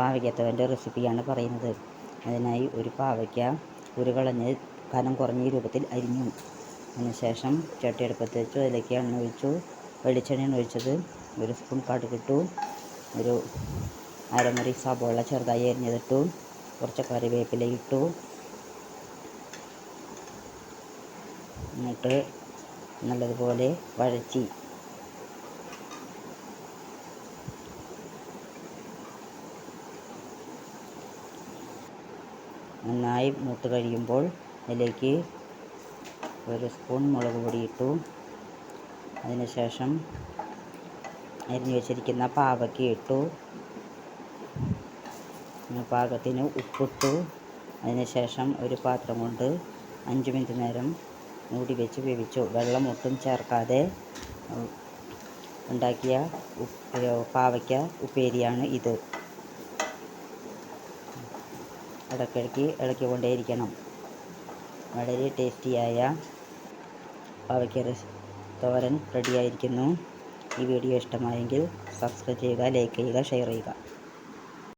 പാവയ്ക്കത്തവന്റെ റെസിപ്പിയാണ് പറയുന്നത്. അതിനായി ഒരു പാവയ്ക്ക ഉരുകളഞ്ഞ് കനം കുറഞ്ഞ രൂപത്തിൽ അരിഞ്ഞു. അതിനുശേഷം ചട്ടി അടുപ്പത്ത് വെച്ചു. അതിലേക്ക് എണ്ണ ഒഴിച്ചു. വെളിച്ചെണ്ണ ഒഴിച്ചത് ഒരു സ്പൂൺ കടുകിട്ടു. ഒരു അരമുറി സബോള ചെറുതായി അരിഞ്ഞതിട്ടു. കുറച്ച് കറിവേപ്പില ഇട്ടു. എന്നിട്ട് നല്ലതുപോലെ വഴറ്റി നന്നായി മൂത്ത് കഴിയുമ്പോൾ അതിലേക്ക് ഒരു സ്പൂൺ മുളക് പൊടി ഇട്ടു അതിനുശേഷം അരിഞ്ഞു വെച്ചിരിക്കുന്ന പാവയ്ക്ക ഇട്ടു. പാകത്തിന് ഉപ്പിട്ടു. അതിനുശേഷം ഒരു പാത്രം കൊണ്ട് അഞ്ച് മിനിറ്റ് നേരം മൂടി വെച്ച് വേവിച്ചു. വെള്ളം ഒട്ടും ചേർക്കാതെ ഉണ്ടാക്കിയ പാവയ്ക്ക ഉപ്പേരിയാണ് ഇത്. ഇടയ്ക്കിടയ്ക്ക് ഇളക്കിക്കൊണ്ടേയിരിക്കണം. വളരെ ടേസ്റ്റിയായ പാവയ്ക്ക തോരൻ റെഡിയായിരിക്കുന്നു. ഈ വീഡിയോ ഇഷ്ടമായെങ്കിൽ സബ്സ്ക്രൈബ് ചെയ്യുക ലൈക്ക് ചെയ്യുക ഷെയർ ചെയ്യുക.